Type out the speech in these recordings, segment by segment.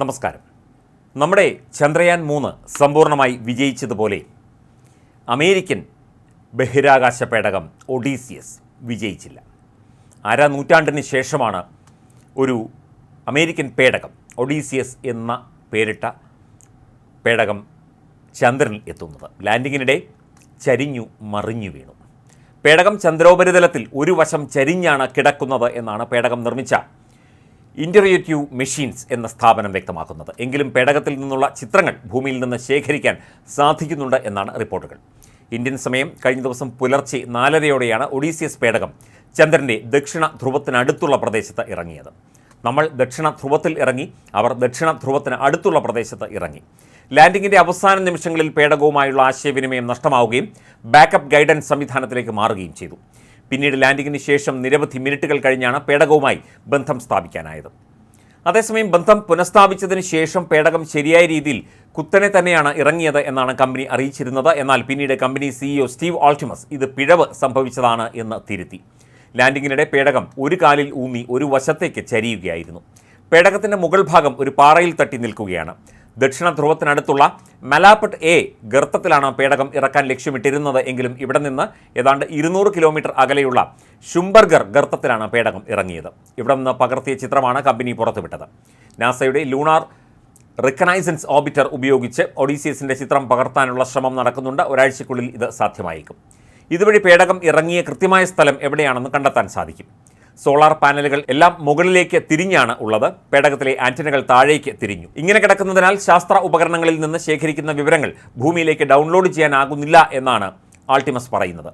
നമസ്കാരം. നമ്മുടെ ചന്ദ്രയാൻ മൂന്ന് സമ്പൂർണമായി വിജയിച്ചതുപോലെ അമേരിക്കൻ ബഹിരാകാശ പേടകം ഒഡീസിയസ് വിജയിച്ചില്ല. അര നൂറ്റാണ്ടിന് ശേഷമാണ് ഒരു അമേരിക്കൻ പേടകം ഒഡീസിയസ് എന്ന പേരിട്ട പേടകം ചന്ദ്രനിൽ എത്തുന്നത്. ലാൻഡിങ്ങിനിടെ ചരിഞ്ഞു മറിഞ്ഞു വീണു. പേടകം ചന്ദ്രോപരിതലത്തിൽ ഒരു വശം ചരിഞ്ഞാണ് കിടക്കുന്നത് എന്നാണ് പേടകം നിർമ്മിച്ച ഇന്റർയേറ്റീവ് മെഷീൻസ് എന്ന സ്ഥാപനം വ്യക്തമാക്കുന്നത്. എങ്കിലും പേടകത്തിൽ നിന്നുള്ള ചിത്രങ്ങൾ ഭൂമിയിൽ നിന്ന് ശേഖരിക്കാൻ സാധിക്കുന്നുണ്ട് എന്നാണ് റിപ്പോർട്ടുകൾ. ഇന്ത്യൻ സമയം കഴിഞ്ഞ ദിവസം പുലർച്ചെ നാലരയോടെയാണ് ഒഡീസിയസ് പേടകം ചന്ദ്രന്റെ ദക്ഷിണ ധ്രുവത്തിനടുത്തുള്ള പ്രദേശത്ത് ഇറങ്ങിയത്. നമ്മൾ ദക്ഷിണ ധ്രുവത്തിൽ ഇറങ്ങി അവർ ദക്ഷിണ ധ്രുവത്തിന് അടുത്തുള്ള പ്രദേശത്ത് ഇറങ്ങി. ലാൻഡിങ്ങിന്റെ അവസാന നിമിഷങ്ങളിൽ പേടകവുമായുള്ള ആശയവിനിമയം നഷ്ടമാവുകയും ബാക്കപ്പ് ഗൈഡൻസ് സംവിധാനത്തിലേക്ക് മാറുകയും ചെയ്തു. പിന്നീട് ലാൻഡിങ്ങിന് ശേഷം നിരവധി മിനിറ്റുകൾ കഴിഞ്ഞാണ് പേടകവുമായി ബന്ധം സ്ഥാപിക്കാനായത്. അതേസമയം ബന്ധം പുനഃസ്ഥാപിച്ചതിന് ശേഷം പേടകം ശരിയായ രീതിയിൽ കുത്തനെ തന്നെയാണ് ഇറങ്ങിയത് എന്നാണ് കമ്പനി അറിയിച്ചിരുന്നത്. എന്നാൽ പിന്നീട് കമ്പനി സിഇഒ സ്റ്റീവ് ആൾട്ടിമസ് ഇത് പിഴവ് സംഭവിച്ചതാണ് എന്ന് തിരുത്തി. ലാൻഡിങ്ങിനിടെ പേടകം ഒരു കാലിൽ ഊന്നി ഒരു വശത്തേക്ക് ചരിയുകയായിരുന്നു. പേടകത്തിന്റെ മുകൾ ഭാഗം ഒരു പാറയിൽ തട്ടി നിൽക്കുകയാണ്. ദക്ഷിണ ധ്രുവത്തിനടുത്തുള്ള മലാപ്പട്ട് എ ഗർത്തത്തിലാണ് പേടകം ഇറക്കാൻ ലക്ഷ്യമിട്ടിരുന്നത് എങ്കിലും ഇവിടെ നിന്ന് ഏതാണ്ട് ഇരുന്നൂറ് കിലോമീറ്റർ അകലെയുള്ള ഷുംബർഗർ ഗർത്തത്തിലാണ് പേടകം ഇറങ്ങിയത്. ഇവിടെ നിന്ന് പകർത്തിയ ചിത്രമാണ് കമ്പനി പുറത്തുവിട്ടത്. നാസയുടെ ലൂണാർ റിക്കനൈസൻസ് ഓർബിറ്റർ ഉപയോഗിച്ച് ഒഡീസിയസിന്റെ ചിത്രം പകർത്താനുള്ള ശ്രമം നടക്കുന്നുണ്ട്. ഒരാഴ്ചയ്ക്കുള്ളിൽ ഇത് സാധ്യമായേക്കും. ഇതുവഴി പേടകം ഇറങ്ങിയ കൃത്യമായ സ്ഥലം എവിടെയാണെന്ന് കണ്ടെത്താൻ സാധിക്കും. സോളാർ പാനലുകൾ എല്ലാം മുകളിലേക്ക് തിരിഞ്ഞാണ് ഉള്ളത്. പേടകത്തിലെ ആന്റനകൾ താഴേക്ക് തിരിഞ്ഞു. ഇങ്ങനെ കിടക്കുന്നതിനാൽ ശാസ്ത്ര ഉപകരണങ്ങളിൽ നിന്ന് ശേഖരിക്കുന്ന വിവരങ്ങൾ ഭൂമിയിലേക്ക് ഡൗൺലോഡ് ചെയ്യാനാകുന്നില്ല എന്നാണ് ആൾട്ടിമസ് പറയുന്നത്.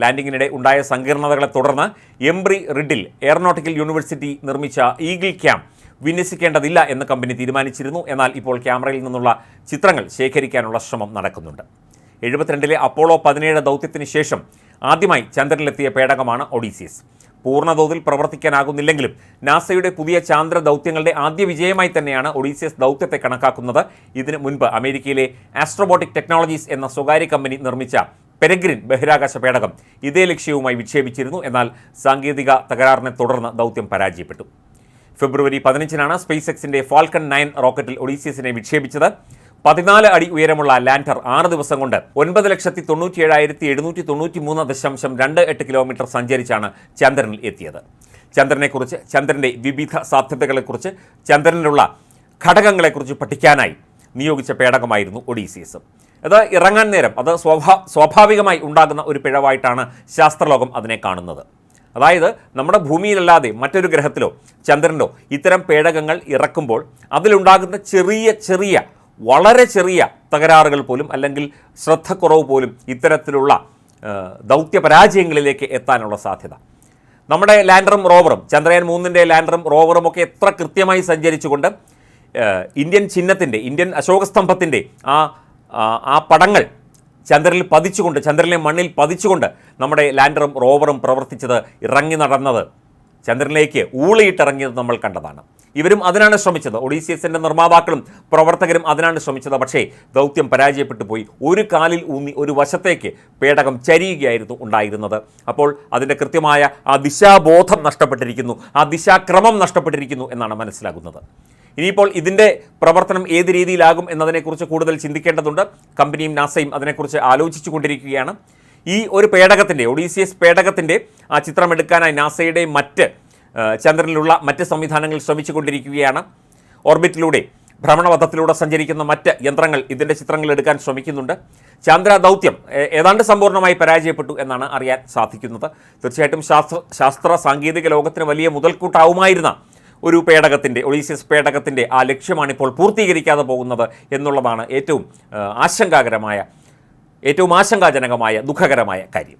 ലാൻഡിങ്ങിനിടെ ഉണ്ടായ സങ്കീർണതകളെ തുടർന്ന് എംബ്രി റിഡിൽ എയറോനോട്ടിക്കൽ യൂണിവേഴ്സിറ്റി നിർമ്മിച്ച ഈഗിൾ ക്യാം വിന്യസിക്കേണ്ടതില്ല എന്ന് കമ്പനി തീരുമാനിച്ചിരുന്നു. എന്നാൽ ഇപ്പോൾ ക്യാമറയിൽ നിന്നുള്ള ചിത്രങ്ങൾ ശേഖരിക്കാനുള്ള ശ്രമം നടക്കുന്നുണ്ട്. എഴുപത്തിരണ്ടിലെ അപ്പോളോ പതിനേഴ് ദൗത്യത്തിന് ശേഷം ആദ്യമായി ചന്ദ്രനിലെത്തിയ പേടകമാണ് ഒഡീസിയസ് പൂർണതോതിൽ പ്രവർത്തിക്കാനാകുന്നില്ലെങ്കിലും നാസയുടെ പുതിയ ചാന്ദ്ര ദൗത്യങ്ങളുടെ ആദ്യ വിജയമായി തന്നെയാണ് ഒഡീസിയസ് ദൗത്യത്തെ കണക്കാക്കുന്നത്. ഇതിന് മുൻപ് അമേരിക്കയിലെ ആസ്ട്രോബോട്ടിക് ടെക്നോളജീസ് എന്ന സ്വകാര്യ കമ്പനി നിർമ്മിച്ച പെരഗ്രിൻ ബഹിരാകാശ പേടകം ഇതേ ലക്ഷ്യവുമായി വിക്ഷേപിച്ചിരുന്നു. എന്നാൽ സാങ്കേതിക തകരാറിനെ തുടർന്ന് ദൗത്യം പരാജയപ്പെട്ടു. ഫെബ്രുവരി പതിനഞ്ചിനാണ് സ്പേസ് എക്സിന്റെ ഫാൽക്കൺ നയൻ റോക്കറ്റിൽ ഒഡീസിയസിനെ വിക്ഷേപിച്ചത്. പതിനാല് അടി ഉയരമുള്ള ലാൻഡർ ആറ് ദിവസം കൊണ്ട് ഒൻപത് ലക്ഷത്തി തൊണ്ണൂറ്റി ഏഴായിരത്തി എഴുന്നൂറ്റി തൊണ്ണൂറ്റി മൂന്ന് ദശാംശം രണ്ട് എട്ട് കിലോമീറ്റർ സഞ്ചരിച്ചാണ് ചന്ദ്രനിൽ എത്തിയത്. ചന്ദ്രനെക്കുറിച്ച് ചന്ദ്രന്റെ വിവിധ സാധ്യതകളെക്കുറിച്ച് ചന്ദ്രനിലുള്ള ഘടകങ്ങളെക്കുറിച്ച് പഠിക്കാനായി നിയോഗിച്ച പേടകമായിരുന്നു ഒഡീസിയസ് അത് ഇറങ്ങാൻ നേരം അത് സ്വാഭാ സ്വാഭാവികമായി ഉണ്ടാകുന്ന ഒരു പിഴവായിട്ടാണ് ശാസ്ത്രലോകം അതിനെ കാണുന്നത്. അതായത് നമ്മുടെ ഭൂമിയിലല്ലാതെ മറ്റൊരു ഗ്രഹത്തിലോ ചന്ദ്രനിലോ ഇത്തരം പേടകങ്ങൾ ഇറക്കുമ്പോൾ അതിലുണ്ടാകുന്ന ചെറിയ ചെറിയ വളരെ ചെറിയ തകരാറുകൾ പോലും അല്ലെങ്കിൽ ശ്രദ്ധക്കുറവ് പോലും ഇത്തരത്തിലുള്ള ദൗത്യ പരാജയങ്ങളിലേക്ക് എത്താനുള്ള സാധ്യത. നമ്മുടെ ലാൻഡറും റോവറും ചന്ദ്രയാൻ മൂന്നിന്റെ ലാൻഡറും റോവറും ഒക്കെ എത്ര കൃത്യമായി സഞ്ചരിച്ചുകൊണ്ട് ഇന്ത്യൻ ചിഹ്നത്തിന്റെ ഇന്ത്യൻ അശോകസ്തംഭത്തിന്റെ ആ ആ, പടങ്ങൾ ചന്ദ്രനിൽ പതിച്ചുകൊണ്ട് ചന്ദ്രനിലെ മണ്ണിൽ പതിച്ചുകൊണ്ട് നമ്മുടെ ലാൻഡറും റോവറും പ്രവർത്തിച്ചത് ഇറങ്ങി നടന്നത്. ചന്ദ്രനിലേക്ക് ഊളിയിട്ടിറങ്ങിയത് നമ്മൾ കണ്ടതാണ്. ഇവരും അതിനാണ് ശ്രമിച്ചത്. ഒഡീസിയസിന്റെ നിർമ്മാതാക്കളും പ്രവർത്തകരും അതിനാണ് ശ്രമിച്ചത്. പക്ഷേ ദൗത്യം പരാജയപ്പെട്ടു പോയി. ഒരു കാലിൽ ഊന്നി ഒരു വശത്തേക്ക് പേടകം ചരിയുകയായിരുന്നു ഉണ്ടായിരുന്നത്. അപ്പോൾ അതിന്റെ കൃത്യമായ ആ ദിശാബോധം നഷ്ടപ്പെട്ടിരിക്കുന്നു. ആ ദിശാക്രമം നഷ്ടപ്പെട്ടിരിക്കുന്നു എന്നാണ് മനസ്സിലാകുന്നത്. ഇനിയിപ്പോൾ ഇതിന്റെ പ്രവർത്തനം ഏത് രീതിയിലാകും എന്നതിനെക്കുറിച്ച് കൂടുതൽ ചിന്തിക്കേണ്ടതുണ്ട്. കമ്പനിയും നാസയും അതിനെക്കുറിച്ച് ആലോചിച്ചു കൊണ്ടിരിക്കുകയാണ് ഈ ഒരു പേടകത്തിന്റെ ഒഡീസിയസ് പേടകത്തിന്റെ ആ ചിത്രമെടുക്കാനായി നാസയുടെ മറ്റ് ചന്ദ്രനിലുള്ള മറ്റ് സംവിധാനങ്ങൾ ശ്രമിച്ചുകൊണ്ടിരിക്കുകയാണ്. ഓർബിറ്റിലൂടെ ഭ്രമണപഥത്തിലൂടെ സഞ്ചരിക്കുന്ന മറ്റ് യന്ത്രങ്ങൾ ഇതിന്റെ ചിത്രങ്ങൾ എടുക്കാൻ ശ്രമിക്കുന്നുണ്ട്. ചാന്ദ്ര ദൗത്യം ഏതാണ്ട് സമ്പൂർണമായി പരാജയപ്പെട്ടു എന്നാണ് അറിയാൻ സാധിക്കുന്നത്. തീർച്ചയായിട്ടും ശാസ്ത്ര ശാസ്ത്ര സാങ്കേതിക ലോകത്തിന് വലിയ മുതൽക്കൂട്ടാവുമായിരുന്ന ഒരു പേടകത്തിന്റെ ഒളീസിയസ് പേടകത്തിന്റെ ആ ലക്ഷ്യമാണിപ്പോൾ പൂർത്തീകരിക്കാതെ പോകുന്നത് എന്നുള്ളതാണ് ഏറ്റവും ആശങ്കാകരമായ ഏറ്റവും ആശങ്കാജനകമായ ദുഃഖകരമായ കാര്യം.